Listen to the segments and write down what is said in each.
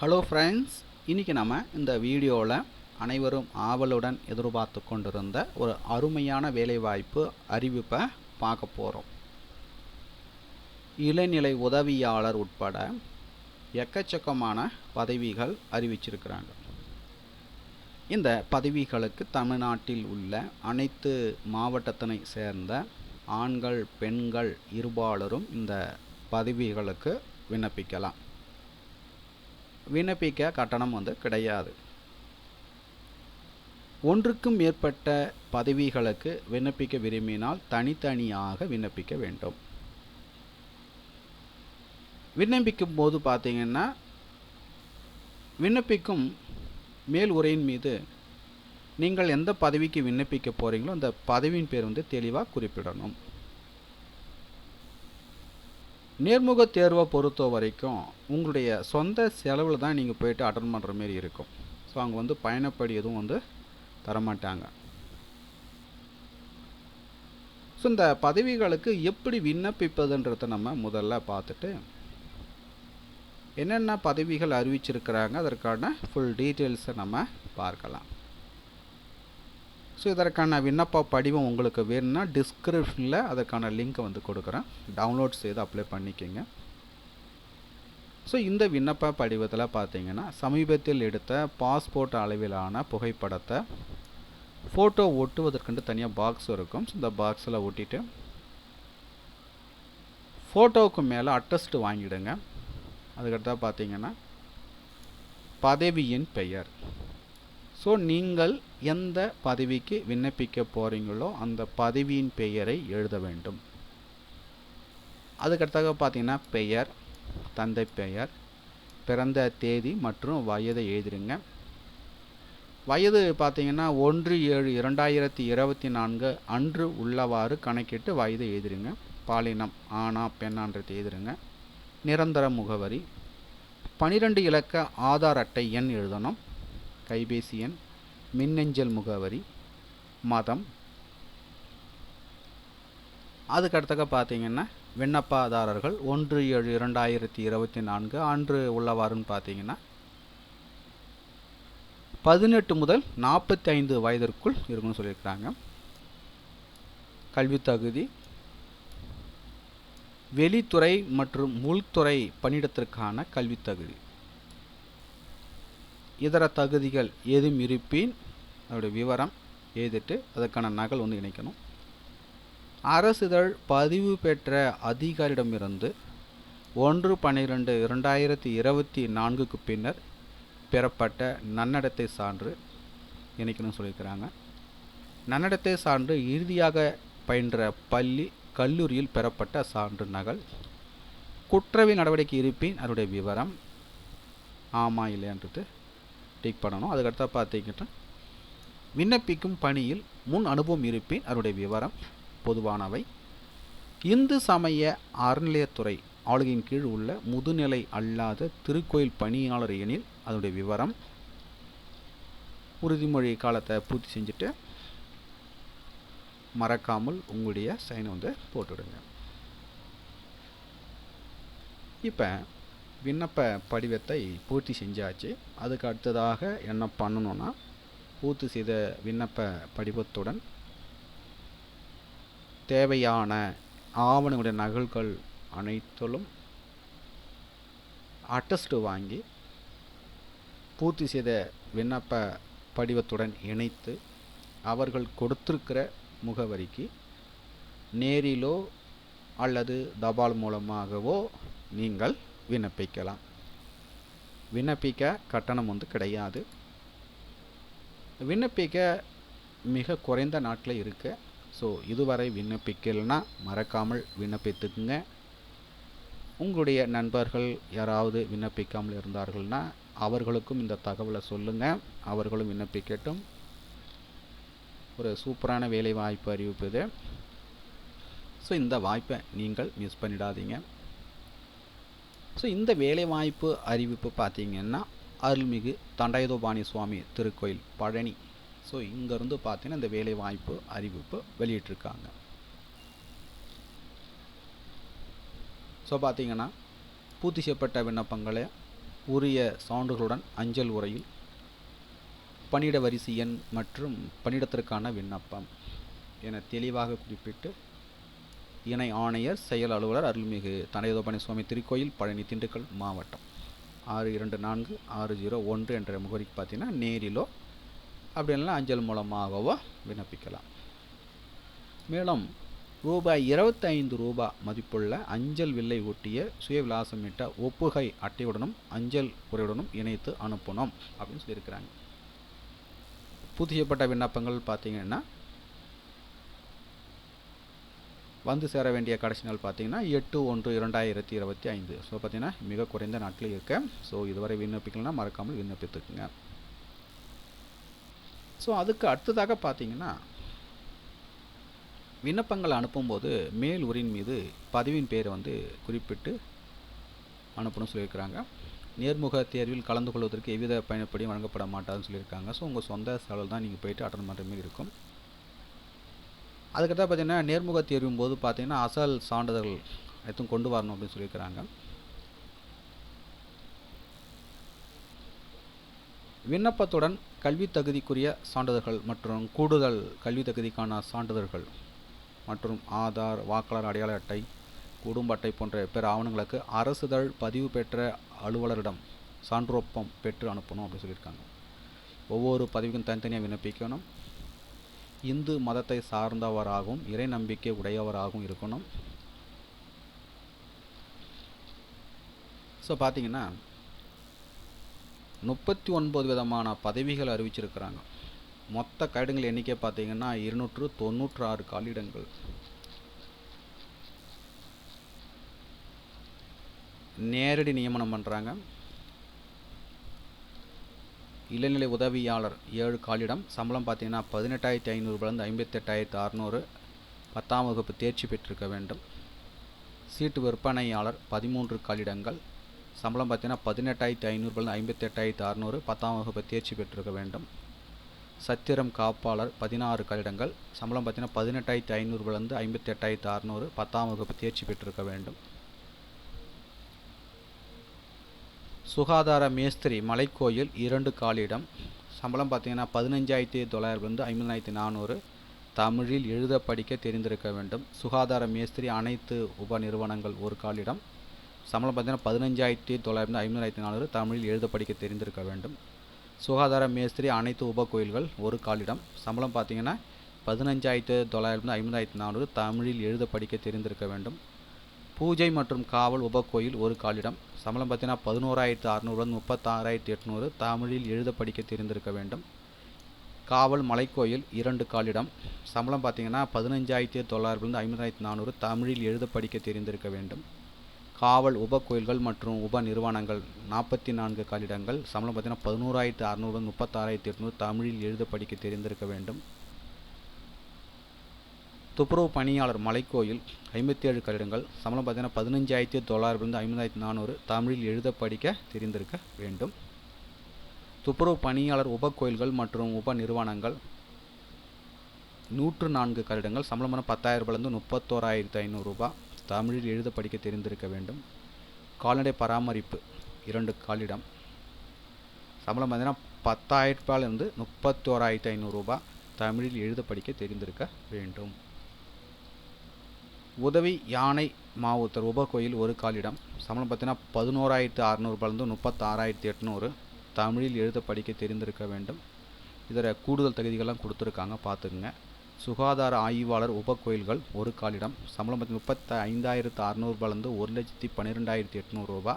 Hello friends இன்றைக்கி நம்ம இந்த வீடியோவில் அனைவரும் ஆவலுடன் எதிர்பார்த்து கொண்டிருந்த ஒரு அருமையான வேலைவாய்ப்பு அறிவிப்பை பார்க்க போகிறோம் இளநிலை உதவியாளர் உட்பட எக்கச்சக்கமான பதவிகள் அறிவிச்சிருக்கிறாங்க. இந்த பதவிகளுக்கு தமிழ்நாட்டில் உள்ள அனைத்து மாவட்டத்தினை சேர்ந்த ஆண்கள் பெண்கள் இருபாலரும் இந்த பதவிகளுக்கு விண்ணப்பிக்கலாம். விண்ணப்பிக்க கட்டணம் வந்து கிடையாது. ஒன்றுக்கும் மேற்பட்ட பதவிகளுக்கு விண்ணப்பிக்க விரும்பினால் தனித்தனியாக விண்ணப்பிக்க வேண்டும். விண்ணப்பிக்கும் போது பார்த்தீங்கன்னா விண்ணப்பிக்கும் மேல் உரையின் மீது நீங்கள் எந்த பதவிக்கு விண்ணப்பிக்க போகிறீங்களோ அந்த பதவியின் பேர் வந்து தெளிவாக குறிப்பிடணும். நேர்முக தேர்வை பொறுத்த வரைக்கும் உங்களுடைய சொந்த செலவில் தான் நீங்கள் போயிட்டு அட்டன் பண்ணுற மாரி இருக்கும். ஸோ அங்கே வந்து பயணப்படி எதுவும் வந்து தரமாட்டாங்க. ஸோ இந்த பதவிகளுக்கு எப்படி விண்ணப்பிப்பதுன்றத நம்ம முதல்ல பார்த்துட்டு என்னென்ன பதவிகள் அறிவிச்சிருக்கிறாங்க அதற்கான ஃபுல் டீட்டெயில்ஸை நம்ம பார்க்கலாம். ஸோ இதற்கான விண்ணப்ப படிவம் உங்களுக்கு வேணும்னா டிஸ்கிரிப்ஷனில் அதற்கான லிங்க்கை வந்து கொடுக்குறேன். டவுன்லோட் செய்து அப்ளை பண்ணிக்கோங்க. ஸோ இந்த விண்ணப்ப படிவத்தில் பார்த்தீங்கன்னா சமீபத்தில் எடுத்த பாஸ்போர்ட் அளவிலான புகைப்படத்தை ஃபோட்டோ ஒட்டுவதற்குண்டு தனியாக பாக்ஸ் இருக்கும். ஸோ இந்த பாக்ஸில் ஒட்டிட்டு ஃபோட்டோவுக்கு மேலே அட்டஸ்ட் வாங்கிடுங்க. அதுக்கடுத்தா பார்த்தீங்கன்னா பதவியின் பெயர். ஸோ நீங்கள் எந்த பதவிக்கு விண்ணப்பிக்க போகிறீங்களோ அந்த பதவியின் பெயரை எழுத வேண்டும். அதுக்கடுத்தாக பார்த்தீங்கன்னா பெயர் தந்தை பெயர் பிறந்த தேதி மற்றும் வயதை எழுதிருங்க. வயது பார்த்தீங்கன்னா ஒன்று ஏழு இரண்டாயிரத்தி இருபத்தி நான்கு அன்று உள்ளவாறு கணக்கிட்டு வயது எழுதிருங்க. பாலினம் ஆனா பெண்ணான்றது எழுதிருங்க. நிரந்தர முகவரி. பனிரெண்டு இலக்க ஆதார் அட்டை எண் எழுதணும். கைபேசி எண் மின்னஞ்சல் முகவரி மதம். அதுக்கடுத்தக்க பார்த்தீங்கன்னா விண்ணப்பதாரர்கள் ஒன்று ஏழு இரண்டாயிரத்தி இருபத்தி நான்கு அன்று உள்ளவாறுன்னு பார்த்தீங்கன்னா பதினெட்டு முதல் நாற்பத்தி ஐந்து வயதிற்குள் இருக்குன்னு சொல்லியிருக்கிறாங்க. கல்வி தகுதி வெளித்துறை மற்றும் உள்துறை பணியிடத்திற்கான கல்வித்தகுதி இதர தகுதிகள் ஏதும் இருப்பின் அதோடைய விவரம் எழுதிட்டு அதற்கான நகல் வந்து இணைக்கணும். அரசிதழ் பதிவு பெற்ற அதிகாரியிடமிருந்து ஒன்று பன்னிரெண்டு இரண்டாயிரத்தி இருபத்தி நான்குக்கு பின்னர் பெறப்பட்ட நன்னடத்தை சான்று இணைக்கணும்னு சொல்லியிருக்கிறாங்க. நன்னடத்தை சான்று இறுதியாக பயின்ற பள்ளி கல்லூரியில் பெறப்பட்ட சான்று நகல். குற்றவியல் நடவடிக்கை இருப்பின் அதனுடைய விவரம் ஆமாம் இல்லைன்றது டிக் பண்ணணும். அதுக்கடுத்தா பார்த்திங்கன்னா விண்ணப்பிக்கும் பணியில் முன் அனுபவம் இருப்பின். அதனுடைய விவரம் பொதுவானவை. இந்து சமய அறநிலையத்துறை ஆளுகையின் கீழ் உள்ள முதுநிலை அல்லாத திருக்கோயில் பணியாளர் எனில் அதனுடைய விவரம் உறுதிமொழி காலத்தை பூர்த்தி செஞ்சுட்டு மறக்காமல் உங்களுடைய சைனை வந்து போட்டுவிடுங்க. இப்போ விண்ணப்ப படிவத்தை பூர்த்தி செஞ்சாச்சு. அதுக்கு அடுத்ததாக என்ன பண்ணணும்னா பூர்த்தி செய்த விண்ணப்ப படிவத்துடன் தேவையான ஆவணங்களுடைய நகல்கள் அனைத்திலும் அட்டஸ்டு வாங்கி பூர்த்தி செய்த விண்ணப்ப படிவத்துடன் இணைத்து அவர்கள் கொடுத்திருக்கிற முகவரிக்கு நேரிலோ அல்லது தபால் மூலமாகவோ நீங்கள் விண்ணப்பிக்கலாம். விண்ணப்பிக்க கட்டணம் வந்து கிடையாது. விண்ணப்பிக்க மிக குறைந்த நாட்டில் இருக்குது ஸோ இதுவரை விண்ணப்பிக்கலைன்னா மறக்காமல் விண்ணப்பித்துக்குங்க. உங்களுடைய நண்பர்கள் யாராவது விண்ணப்பிக்காமல் இருந்தார்கள்னா அவர்களுக்கும் இந்த தகவலை சொல்லுங்கள் அவர்களும் விண்ணப்பிக்கட்டும். ஒரு சூப்பரான வேலை வாய்ப்பு அறிவிப்பு இது. ஸோ இந்த வாய்ப்பை நீங்கள் மிஸ் பண்ணிடாதீங்க. ஸோ இந்த வேலைவாய்ப்பு அறிவிப்பு பார்த்தீங்கன்னா அருள்மிகு தண்டாயுதபாணி சுவாமி திருக்கோயில் பழனி. ஸோ இங்கேருந்து பார்த்தீங்கன்னா இந்த வேலைவாய்ப்பு அறிவிப்பு வெளியிட்டிருக்காங்க. ஸோ பார்த்தீங்கன்னா பூர்த்தி செய்யப்பட்ட விண்ணப்பங்களை உரிய சான்றுகளுடன் அஞ்சல் உரையில் பணியிட வரிசை எண் மற்றும் பணியிடத்திற்கான விண்ணப்பம் என தெளிவாக குறிப்பிட்டு இணை ஆணையர் செயல் அலுவலர் அருள்மிகு தனையோதபணி சுவாமி திருக்கோயில் பழனி திண்டுக்கல் மாவட்டம். ஆறு இரண்டு நான்கு ஆறு ஜீரோ ஒன்று என்ற முகவரிக்கு பார்த்தீங்கன்னா நேரிலோ அப்படி இல்லைனா அஞ்சல் மூலமாகவோ விண்ணப்பிக்கலாம். மேலும் ரூபாய் இருபத்தைந்து ரூபாய் மதிப்புள்ள அஞ்சல் வில்லை ஒட்டிய சுயவிலாசமிட்ட ஒப்புகை அட்டையுடனும் அஞ்சல் உரையுடனும் இணைத்து அனுப்பணும் அப்படின்னு சொல்லியிருக்கிறாங்க. புதியப்பட்ட விண்ணப்பங்கள் பார்த்தீங்கன்னா வந்து சேர வேண்டிய கடைசி நாள் பார்த்தீங்கன்னா எட்டு ஒன்று இரண்டாயிரத்தி இருபத்தி ஐந்து. ஸோ பார்த்தீங்கன்னா மிக குறைந்த நாட்கள் இருக்க. ஸோ இதுவரை விண்ணப்பிக்கலன்னா மறக்காமல் விண்ணப்பித்துக்குங்க. ஸோ அதுக்கு அடுத்ததாக பார்த்தீங்கன்னா விண்ணப்பங்கள் அனுப்பும்போது மேல் உரின் மீது பதிவின் பேரை வந்து குறிப்பிட்டு அனுப்பணும்னு சொல்லியிருக்கிறாங்க. நேர்முக தேர்வில் கலந்து கொள்வதற்கு எவ்வித பயணப்படியும் வழங்கப்பட மாட்டாதுன்னு சொல்லியிருக்காங்க. ஸோ உங்கள் சொந்த செலவில் தான் நீங்கள் போயிட்டு அட்டன் பண்ணுற மாதிரி இருக்கும். அதுக்கடுத்து பார்த்தீங்கன்னா நேர்முக தேர்வும் போது பார்த்திங்கன்னா அசல் சான்றிதழ்கள் அனைத்தும் கொண்டு வரணும் அப்படின்னு சொல்லியிருக்கிறாங்க. விண்ணப்பத்துடன் கல்வி தகுதிக்குரிய சான்றிதழ்கள் மற்றும் கூடுதல் கல்வி தகுதிக்கான சான்றிதழ்கள் மற்றும் ஆதார் வாக்காளர் அடையாள அட்டை குடும்ப அட்டை போன்ற பிற ஆவணங்களுக்கு அரசுதழ் பதிவு பெற்ற அலுவலரிடம் சான்றொப்பம் பெற்று அனுப்பணும் அப்படின்னு சொல்லியிருக்காங்க. ஒவ்வொரு பதிவுக்கும் தனித்தனியாக விண்ணப்பிக்கணும். இந்து மதத்தை சார்ந்தவராகவும் இறை நம்பிக்கை உடையவராகவும் இருக்கணும். ஸோ பார்த்தீங்கன்னா முப்பத்தி ஒன்பது விதமான பதவிகள் அறிவிச்சிருக்கிறாங்க. மொத்த கடிதங்கள் எண்ணிக்கை பார்த்தீங்கன்னா இருநூற்று தொண்ணூற்று ஆறு காலிடங்கள். நேரடி நியமனம் பண்ணுறாங்க இளநிலை உதவியாளர் ஏழு காலிடம். சம்பளம் பார்த்தீங்கன்னா பதினெட்டாயிரத்தி ஐநூறுபாலேருந்து ஐம்பத்தெட்டாயிரத்து அறநூறு. பத்தாம் வகுப்பு தேர்ச்சி பெற்றிருக்க வேண்டும். சீட்டு விற்பனையாளர் பதிமூன்று காலிடங்கள். சம்பளம் பார்த்தீங்கன்னா பதினெட்டாயிரத்தி ஐநூறுபாலேருந்து ஐம்பத்தெட்டாயிரத்து அறநூறு. பத்தாம் வகுப்பு தேர்ச்சி பெற்றிருக்க வேண்டும். சத்திரம் காப்பாளர் பதினாறு கட்டிடங்கள் சம்பளம் பார்த்தீங்கன்னா பதினெட்டாயிரத்தி ஐநூறுபாலேருந்து ஐம்பத்தெட்டாயிரத்து அறநூறு. பத்தாம் வகுப்பு தேர்ச்சி பெற்றிருக்க வேண்டும். சுகாதார மேஸ்திரி மலைக்கோயில் இரண்டு காலிடம். சம்பளம் பார்த்தீங்கன்னா பதினஞ்சாயிரத்தி தொள்ளாயிரத்துலேருந்து ஐம்பதாயிரத்தி நானூறு தமிழில் எழுத படிக்க தெரிந்திருக்க வேண்டும். சுகாதார மேஸ்திரி அனைத்து உப நிறுவனங்கள் ஒரு காலிடம். சம்பளம் பார்த்தீங்கன்னா பதினஞ்சாயிரத்தி தொள்ளாயிரத்து ஐம்பதாயிரத்தி நானூறு தமிழில் எழுத படிக்க தெரிந்திருக்க வேண்டும். சுகாதார மேஸ்திரி அனைத்து உப கோயில்கள் ஒரு காலிடம். சம்பளம் பார்த்தீங்கன்னா பதினஞ்சாயிரத்து தொள்ளாயிரத்து ஐம்பதாயிரத்தி நானூறு தமிழில் எழுத படிக்க தெரிந்திருக்க வேண்டும். பூஜை மற்றும் காவல் உபக்கோயில் ஒரு காலிடம். சம்பளம் பார்த்தீங்கன்னா பதினோராயிரத்து அறநூறுலேருந்து முப்பத்தாறாயிரத்தி எட்நூறு தமிழில் எழுத படிக்க தெரிந்திருக்க வேண்டும். காவல் மலைக்கோயில் இரண்டு காலிடம். சம்பளம் பார்த்தீங்கன்னா பதினஞ்சாயிரத்தி தொள்ளாயிரத்துலேருந்து ஐம்பதாயிரத்தி நானூறு தமிழில் எழுத படிக்க தெரிந்திருக்க வேண்டும். காவல் உபக்கோயில்கள் மற்றும் உப நிறுவனங்கள் நாற்பத்தி நான்கு காலிடங்கள். சம்பளம் பார்த்தீங்கன்னா பதினோராயிரத்து அறநூறு முப்பத்தாறாயிரத்தி எட்நூறு தமிழில் எழுத படிக்க தெரிந்திருக்க வேண்டும். துப்புரவு பணியாளர் மலைக்கோயில் ஐம்பத்தேழு கட்டிடங்கள் சம்பளம் பார்த்தீங்கன்னா பதினஞ்சாயிரத்தி தொள்ளாயிரத்துலேருந்து ஐம்பதாயிரத்தி நானூறு தமிழில் எழுத படிக்க தெரிந்திருக்க வேண்டும். துப்புரவு பணியாளர் உப கோயில்கள் மற்றும் உப நிறுவனங்கள் நூற்று நான்கு கட்டிடங்கள் சம்பளம் பண்ண பத்தாயிரம் ரூபாயிலிருந்து முப்பத்தோராயிரத்து ஐநூறுரூபா தமிழில் எழுத படிக்க தெரிந்திருக்க வேண்டும். கால்நடை பராமரிப்பு இரண்டு காலிடம். சம்பளம் பார்த்தீங்கன்னா பத்தாயிரம் ரூபாயிலிருந்து முப்பத்தோராயிரத்து ஐநூறுரூபா தமிழில் எழுத படிக்க தெரிந்திருக்க வேண்டும். உதவி யானை மாவுத்தர் உபகோயில் ஒரு காலிடம். சம்பளம் பார்த்தீங்கன்னா பதினோராயிரத்து அறநூறுபாலேருந்து முப்பத்தாறாயிரத்தி எட்நூறு. தமிழில் எழுத படிக்க தெரிந்திருக்க வேண்டும். இதர கூடுதல் தகுதிகள்லாம் கொடுத்துருக்காங்க பார்த்துக்குங்க. சுகாதார ஆய்வாளர் உபகோயில்கள் ஒரு காலிடம். சம்பளம் பார்த்தி முப்பத்தி ஐந்தாயிரத்து அறநூறுபாலேருந்து ஒரு லட்சத்தி பன்னிரெண்டாயிரத்தி எட்நூறுரூபா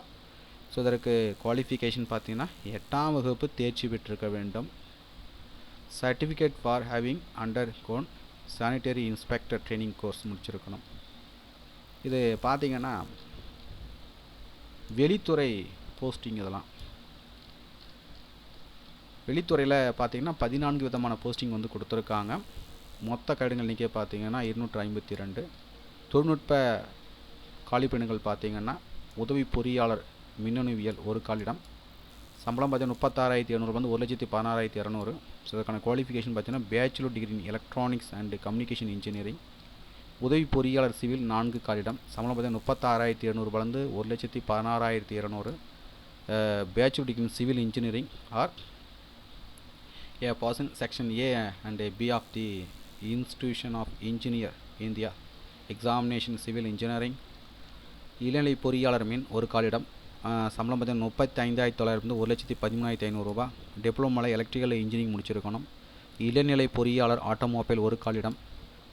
ஸோ இதற்கு குவாலிஃபிகேஷன் பார்த்தீங்கன்னா எட்டாம் வகுப்பு தேர்ச்சி பெற்றிருக்க வேண்டும். Certificate for having undergone sanitary inspector training course முடிச்சிருக்கணும். இது பார்த்திங்கன்னா வெளித்துறை போஸ்டிங் இதெல்லாம். வெளித்துறையில் பார்த்தீங்கன்னா பதினான்கு விதமான போஸ்டிங் வந்து கொடுத்துருக்காங்க. மொத்த கடிதங்கள் எண்ணிக்கை பார்த்தீங்கன்னா இருநூற்றி ஐம்பத்தி ரெண்டு தொழில்நுட்ப காலிப்பெண்கள் பார்த்திங்கன்னா உதவி பொறியாளர் மின்னணுவியல் ஒரு காலிடம். சம்பளம் பார்த்தீங்கன்னா முப்பத்தாறாயிரத்தி இரநூறு வந்து ஒரு லட்சத்தி பதினாறாயிரத்தி இரநூறு. ஸோ இதற்கான குவாலிஃபிகேஷன் பார்த்தீங்கன்னா bachelor degree in electronics and communication engineering உதவி பொறியாளர் சிவில் நான்கு காலிடம். சம்பளம் பார்த்தீங்கன்னா முப்பத்தாறாயிரத்தி இரநூறுபாலேருந்து ஒரு லட்சத்தி பதினாறாயிரத்தி இரநூறு bachelor degree civil engineering or a person section A and B of the institution of engineer India. Examination civil engineering. இளநிலை பொறியாளர் மீன் ஒரு காலிடம். சம்பளம் பார்த்தீங்கன்னா முப்பத்தி ஐந்தாயிரத்தி தொள்ளாயிரத்து ஒரு லட்சத்தி பதிமூணாயிரத்தி ஐநூறுரூபா டிப்ளமோவில் எலக்ட்ரிக்கல் இன்ஜினியரிங் முடிச்சிருக்கணும். இளநிலை பொறியாளர் ஆட்டோமொபைல் ஒரு காலிடம்.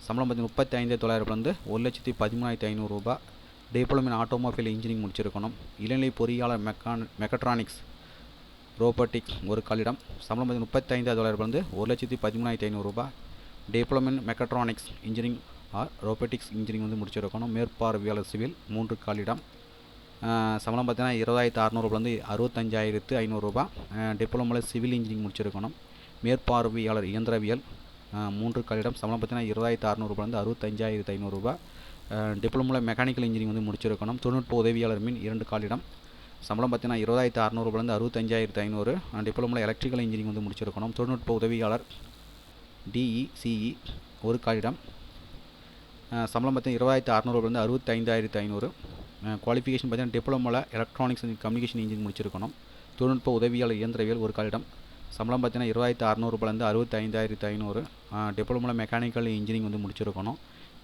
சம்பளம் பார்த்திங்கன்னா முப்பத்தி ஐந்தாயிரத்தி தொள்ளாயிரத்துலேருந்து ஒரு லட்சத்தி பதிமூணாயிரத்தி ஐநூறுரூபா டிப்ளமோ இன் ஆட்டோமொபைல் இன்ஜினியரிங் முடிச்சிருக்கணும். இளநிலை பொறியாளர் மெக்கான் மெக்கட்ரானிக்ஸ் ரோபோட்டிக்ஸ் ஒரு காலிடம் சம்பளம் வந்து முப்பத்தைந்தாயிரம் தொள்ளாயிரத்துலேருந்து ஒரு லட்சத்தி பதிமூணாயிரத்தி ஐநூறுரூபா diploma in mechatronics engineering or robotics engineering வந்து முடிச்சிருக்கணும். மேற்பார்வையாளர் சிவில் மூன்று காலிடம் சம்பளம் பார்த்தீங்கன்னா இருபதாயிரத்து அறநூறுலேருந்து அறுபத்தஞ்சாயிரத்து ஐநூறுரூபா டிப்ளமோவில் சிவில் இன்ஜினியரிங் முடிச்சிருக்கணும். மேற்பார்வையாளர் இயந்திரவியல் மூன்று காலிடம் சம்பளம் பார்த்தீங்கன்னா இருபதாயிரத்து அறநூறுபாலேருந்து அறுபத்தஞ்சாயிரத்து ஐநூறுரூபா டிப்ளமோவில் மெக்கானிக்கல் இன்ஜினியரிங் வந்து முடிச்சிருக்கணும். தொழில்நுட்ப உதவியாளர் மீன் இரண்டு காலிடம் சம்பளம் பார்த்தீங்கன்னா இருபதாயிரத்து அறநூறுபாலேருந்து அறுபத்தஞ்சாயிரத்து ஐநூறு. டிப்ளமோவில் எலக்ட்ரிக்கல் இன்ஜினியரிங் வந்து முடிச்சிருக்கணும். தொழில்நுட்ப உதவியாளர் டிஇ சிஇ ஒரு காலிடம் சம்பளம் பார்த்தீங்கன்னா இருபதாயிரத்து அறநூறுபாலேருந்து அறுபத்தைந்தாயிரத்து ஐநூறு. குவாலிஃபிகேஷன் பார்த்தீங்கன்னா டிப்ளமோவில் எலக்ட்ரானிக்ஸ் அண்ட் கம்யூனிகேஷன் இன்ஜினியரிங் முடிச்சிருக்கணும். தொழில்நுட்ப உதவியாளர் இயந்திரவியல் ஒரு காலிடம் சம்பளம் பார்த்தீங்கன்னா இருபதாயிரத்து அறநூறுபாலேருந்து அறுபத்தைந்தாயிரத்து ஐநூறு. டிப்ளமோவில் மெக்கானிக்கல் இன்ஜினியரிங் வந்து முடிச்சிருக்கணும்.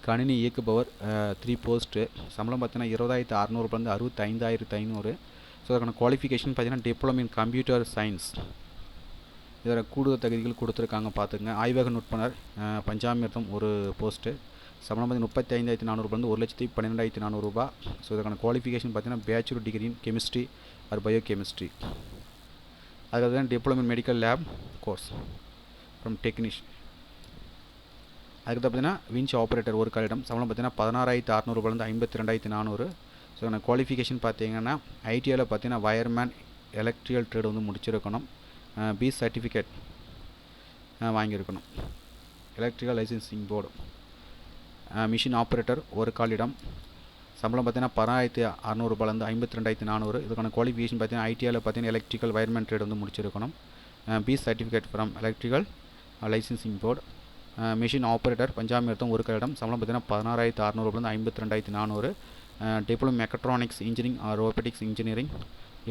கணினி இயக்குபவர் த்ரீ போஸ்ட்டு சம்பளம் பார்த்தீங்கன்னா இருபதாயிரத்து அறநூறுலேருந்து அறுபத்தைந்தாயிரத்து ஐநூறு. ஸோ அதுக்கான குவாலிஃபிகேஷன் பார்த்தீங்கன்னா டிப்ளமோ இன் கம்ப்யூட்டர் சயின்ஸ் இதில் கூடுதல் தகுதிகள் கொடுத்துருக்காங்க பார்த்துங்க ஆய்வக நுட்பனர் பஞ்சாமிர்தம் ஒரு போஸ்ட்டு சம்பளம் வந்து முப்பத்தி ஐந்தாயிரத்தி நானூறுலேருந்து ஒரு லட்சத்தி பன்னெண்டாயிரத்தி நானூறுரூபா ஸோ இதுக்கான குவாலிஃபிகேஷன் பார்த்தீங்கன்னா bachelor degree in chemistry or biochemistry அதுக்காக தான் diploma in medical lab course from technician அதுக்கு பார்த்தீங்கன்னா விஞ்ச் ஆப்ரேட்டர் ஒரு காலிடம். சம்பளம் பார்த்தீங்கன்னா பதினாறாயிரத்து அறநூறுபாலேருந்து ஐம்பத்தி ரெண்டாயிரத்தி நானூறு. ஸோ நான் குவாலிஃபிகேஷன் பார்த்தீங்கன்னா ஐடிஐயில் பார்த்தீங்கன்னா வயர்மேன் எலக்ட்ரிக்கல் ட்ரேட் வந்து முடிச்சிருக்கணும். B certificate வாங்கியிருக்கணும். Electrical licensing board machine operator ஒரு காலிடம். சம்பளம் பார்த்தீங்கன்னா பராயிரத்தி அறநூறுபாலேருந்து ஐம்பத்தி ரெண்டாயிரத்தி நானூறு. இதுக்கான குவாலிஃபிகேஷன் பார்த்தீங்கன்னா ஐடிஐயில் பார்த்தீங்கன்னா எலக்ட்ரிக்கல் வயர்மேன் ட்ரேட் வந்து முடிச்சிருக்கணும். B certificate from electrical licensing board machine operator பஞ்சாமிர்தம் ஒரு கலிடம் சம்பளம் பார்த்தீங்கன்னா பதினாறாயிரத்து அறநூறுலேருந்து ஐம்பத்தி ரெண்டாயிரத்தி நானூறு. Diploma mechatronics engineering or robotics engineering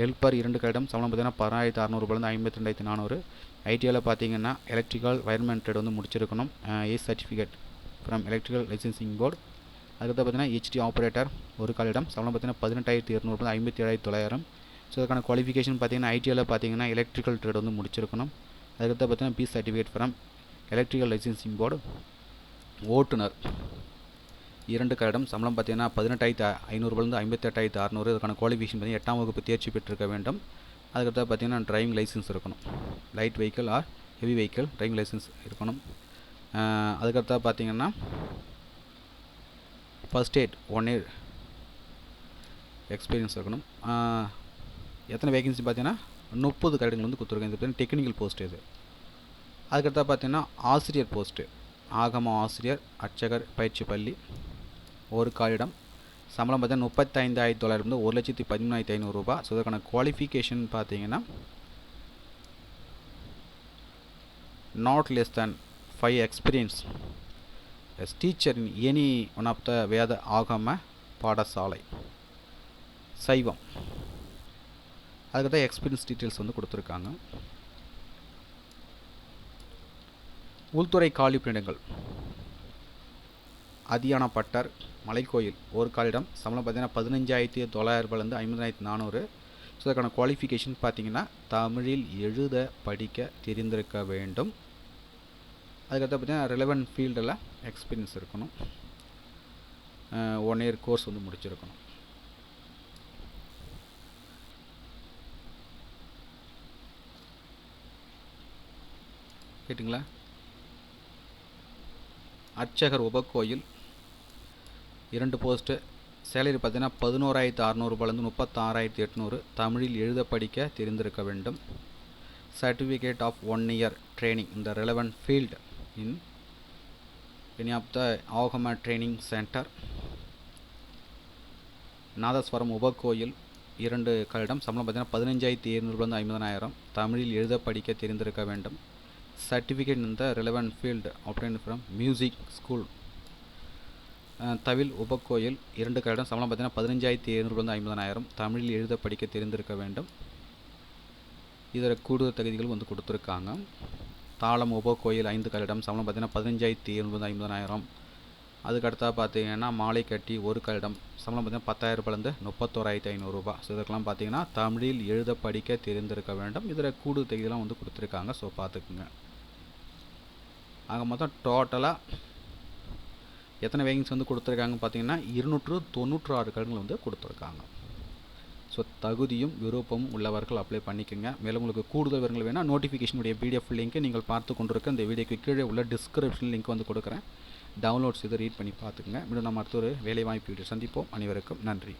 helper இரண்டு கலிடம் சம்பளம் பார்த்தீங்கன்னா பதினாயிரத்தி அறநூறுபாலேருந்து ஐம்பத்தி ரெண்டாயிரத்தி நானூறு. ஐடிஐயில் பார்த்தீங்கன்னா எலக்ட்ரிக்கல் வயர்மேன் ட்ரேட் வந்து முடிச்சிருக்கணும். A certificate from electrical licensing board அதுக்கடுத்து பார்த்தீங்கன்னா ஹெச்டி ஆப்ரேட்டர் ஒரு காலிடம் சம்பளம் பார்த்தீங்கன்னா பதினெட்டாயிரத்தி இரநூறு ஐம்பத்தி ஏழாயிரத்தி தொள்ளாயிரம் ஸோ அதுக்கான குவாலிஃபிகேஷன் பார்த்தீங்கன்னா ஐடியில் பார்த்தீங்கன்னா எலக்ட்ரிக்கல் ட்ரேட் வந்து முடிச்சிருக்கணும். அதுக்கடுத்து பார்த்தீங்கன்னா B certificate from electrical licensing board ஓட்டுநர். இரண்டு கரடம் சம்பளம் பார்த்தீங்கன்னா பதினெட்டாயிரத்து ஐநூறுபாலேருந்து ஐம்பத்தெட்டாயிரத்து அறநூறு. இதுக்கான குவாலிஃபிகேஷன் பார்த்தீங்கன்னா எட்டாம் வகுப்பு தேர்ச்சி பெற்றிருக்க வேண்டும். அதுக்கடுத்து பார்த்தீங்கன்னா டிரைவிங் லைசன்ஸ் இருக்கணும். Light vehicle or heavy vehicle driving licence இருக்கணும். அதுக்கடுத்தா பார்த்தீங்கன்னா first aid one year experience இருக்கணும். எத்தனை வேகன்சி பார்த்தீங்கன்னா முப்பது கரடுகள் வந்து கொடுத்துருக்கேன். இது டெக்னிக்கல் போஸ்ட் இது. அதுக்கடுத்தா பார்த்தீங்கன்னா ஆசிரியர் போஸ்ட்டு ஆகம ஆசிரியர் அர்ச்சகர் பயிற்சி பள்ளி ஒரு காலிடம். சம்பளம் பார்த்தீங்கன்னா முப்பத்தைந்தாயிரத்தி தொள்ளாயிரம் ஒரு லட்சத்தி பதிமூணாயிரத்தி ஐநூறுரூபா ஸோ இதற்கான குவாலிஃபிகேஷன் பார்த்தீங்கன்னா not less than five experience as teacher in any one of the வேத ஆகம பாடசாலை. சைவம். அதுக்கு தான் எக்ஸ்பீரியன்ஸ் டீட்டெயில்ஸ் வந்து கொடுத்துருக்காங்க. உள்துறை காலி பணியிடங்கள் அதியான பட்டர் மலைக்கோயில். ஒரு காலிடம் சம்பளம் பார்த்தீங்கன்னா பதினஞ்சாயிரத்தி தொள்ளாயிரரூபாலேருந்து ஐம்பதாயிரத்தி நானூறு. ஸோ அதுக்கான குவாலிஃபிகேஷன் பார்த்தீங்கன்னா தமிழில் எழுத படிக்க தெரிந்திருக்க வேண்டும். அதுக்கடுத்து பார்த்தீங்கன்னா ரிலவெண்ட் ஃபீல்டில் எக்ஸ்பீரியன்ஸ் இருக்கணும் ஒன் இயர் கோர்ஸ் வந்து முடிச்சிருக்கணும். கேட்டிங்களா? அர்ச்சகர் உபக்கோயில் இரண்டு போஸ்ட்டு சேலரி பார்த்தீங்கன்னா பதினோராயிரத்து அறநூறுபாலேருந்து முப்பத்தாறாயிரத்தி எட்நூறு. தமிழில் எழுத படிக்க தெரிந்திருக்க வேண்டும். Certificate of one year training இந்த relevant field in any of the ஆகம ட்ரைனிங் சென்டர். நாதஸ்வரம் உபக்கோயில் இரண்டு கலிடம் சம்பளம் பார்த்தீங்கன்னா பதினஞ்சாயிரத்தி எழுநூறுலேருந்து ஐம்பதனாயிரம் தமிழில் எழுத படிக்க தெரிந்திருக்க வேண்டும். சர்டிஃபிகேட் இந்த the field obtained from music school தவில் உபக்கோயில் இரண்டு கலிடம் சம்பளம் பார்த்தீங்கன்னா பதினஞ்சாயிரத்தி எழுநூறுலேருந்து ஐம்பதனாயிரம் தமிழில் எழுத படிக்க தெரிந்திருக்க வேண்டும். இதர கூடுதல் தகுதிகள் வந்து கொடுத்துருக்காங்க. தாளம் ஒவ்வொரு கோயில் ஐந்து கல்லிடம் சம்பளம் பார்த்தீங்கன்னா பதினஞ்சாயிரத்தி எண்பது ஐம்பதாயிரம். அதுக்கடுத்தா பார்த்தீங்கன்னா மாலை கட்டி ஒரு கல்லிடம் சம்பளம் பார்த்தீங்கன்னா பத்தாயிரம் ரூபாயிலேருந்து முப்பத்தோராயிரத்தி ஐநூறுரூபா ஸோ இதுக்கெல்லாம் பார்த்தீங்கன்னா தமிழில் எழுத படிக்க தெரிந்திருக்க வேண்டும். இதில் கூடு தகுதியெல்லாம் வந்து கொடுத்துருக்காங்க. ஸோ பார்த்துக்குங்க. ஆக மொத்தம் டோட்டலாக எத்தனை வேகிங்ஸ் வந்து கொடுத்துருக்காங்க பார்த்தீங்கன்னா இருநூற்று தொண்ணூற்றாறு ஆறு கடன்கள் வந்து கொடுத்துருக்காங்க. ஸோ தகுதியும் விருப்பமும் உள்ளவர்கள் அப்ளை பண்ணிக்கோங்க. மேலும் உங்களுக்கு கூடுதல் விவரங்கள் வேணால் நோட்டிஃபிகேஷனுடைய பிடிஎஃப் லிங்க்கை நீங்கள் பார்த்து கொண்டிருக்க இந்த வீடியோக்கு கீழே உள்ள டிஸ்கிரிப்ஷன் லிங்க் வந்து கொடுக்குறேன். டவுன்லோட்ஸ் இதை ரீட் பண்ணி பார்த்துக்குங்க. மீண்டும் நம்ம அடுத்த ஒரு வேலைவாய்ப்பு வீடியோ சந்திப்போம். அனைவருக்கும் நன்றி.